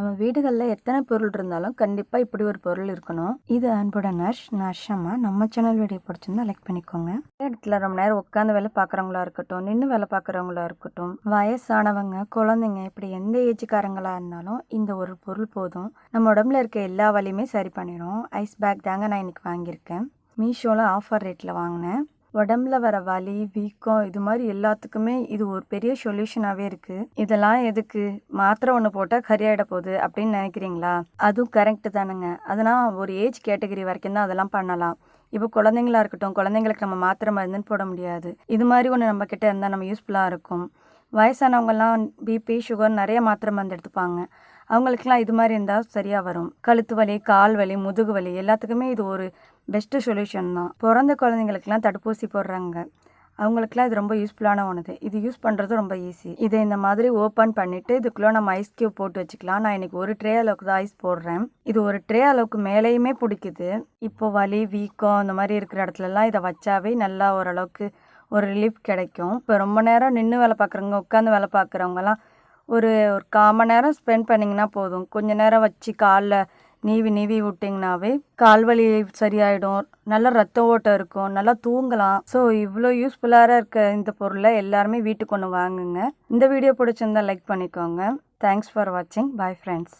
நம்ம வீடுகளில் எத்தனை பொருள் இருந்தாலும் கண்டிப்பாக இப்படி ஒரு பொருள் இருக்கணும். இது அன்போட நர்ஷ் நர்ஷம்மா நம்ம சேனல் வீடியோ பிடிச்சிருந்தா லைக் பண்ணிக்கோங்க. இடத்துல ரொம்ப நேரம் உட்காந்து வேலை பார்க்குறவங்களா இருக்கட்டும் நின்று வேலை பார்க்குறவங்களா இருக்கட்டும் வயசானவங்க குழந்தைங்க இப்படி எந்த ஏஜுக்காரங்களா இருந்தாலும் இந்த ஒரு பொருள் போதும். நம்ம உடம்புல இருக்க எல்லா வலியுமே சரி பண்ணிடும் ஐஸ் பேக் தாங்க நான் இன்னைக்கு வாங்கியிருக்கேன். மீஷோவில் ஆஃபர் ரேட்டில் வாங்கினேன். உடம்புல வர வலி வீக்கம் இது மாதிரி எல்லாத்துக்குமே இது ஒரு பெரிய சொல்யூஷனாகவே இருக்குது இதெல்லாம் எதுக்கு? மாத்திரை ஒன்று போட்டால் கரியாயிட போகுது அப்படின்னு நினைக்கிறீங்களா? அதுவும் கரெக்டு தானுங்க. அதனால் ஒரு ஏஜ் கேட்டகரி வரைக்கும் தான் அதெல்லாம் பண்ணலாம். இப்போ குழந்தைங்களா இருக்கட்டும் குழந்தைங்களுக்கு நம்ம மாத்திரை மருந்துன்னு போட முடியாது. இது மாதிரி ஒன்று நம்ம இருந்தால் நம்ம யூஸ்ஃபுல்லாக இருக்கும். வயசானவங்கெல்லாம் பிபி சுகர் நிறைய மாத்திரை மருந்து எடுத்துப்பாங்க. அவங்களுக்குலாம் இது மாதிரி இருந்தால் சரியாக வரும். கழுத்து வலி கால் வலி முதுகு வலி எல்லாத்துக்குமே இது ஒரு பெஸ்ட்டு சொல்யூஷன் தான். பிறந்த குழந்தைங்களுக்குலாம் தடுப்பூசி போடுறாங்க. அவங்களுக்குலாம் இது ரொம்ப யூஸ்ஃபுல்லான ஒன்று இது யூஸ் பண்ணுறது ரொம்ப ஈஸி இதை இந்த மாதிரி ஓப்பன் பண்ணிவிட்டு இதுக்குள்ளே நம்ம ஐஸ் கியூப் போட்டு வச்சுக்கலாம். நான் இன்றைக்கி ஒரு ட்ரே அளவுக்கு தான் ஐஸ் போடுறேன். இது ஒரு ட்ரே அளவுக்கு மேலேயுமே பிடிக்குது. இப்போ வலி வீக்கம் அந்த மாதிரி இருக்கிற இடத்துலலாம் இதை வச்சாவே நல்லா ஓரளவுக்கு ஒரு ரிலீஃப் கிடைக்கும். இப்போ ரொம்ப நேரம் நின்று வேலை பார்க்குறவங்க உட்காந்து வேலை பார்க்குறவங்கலாம் ஒரு ஒரு கால் மணி நேரம் ஸ்பெண்ட் பண்ணிங்கன்னா போதும். கொஞ்ச நேரம் வச்சு காலில் நீவி நீவி விட்டிங்கனாவே கால் வலி சரியாயிடும். நல்ல ரத்த ஓட்டம் இருக்கும். நல்லா தூங்கலாம். ஸோ இவ்வளோ யூஸ்ஃபுல்லாக இருக்க இந்த பொருளை எல்லாருமே வீட்டுக்கு ஒன்று வாங்குங்க. இந்த வீடியோ பிடிச்சிருந்தா லைக் பண்ணிக்கோங்க. தேங்க்ஸ் ஃபார் வாட்சிங் பாய் ஃப்ரெண்ட்ஸ்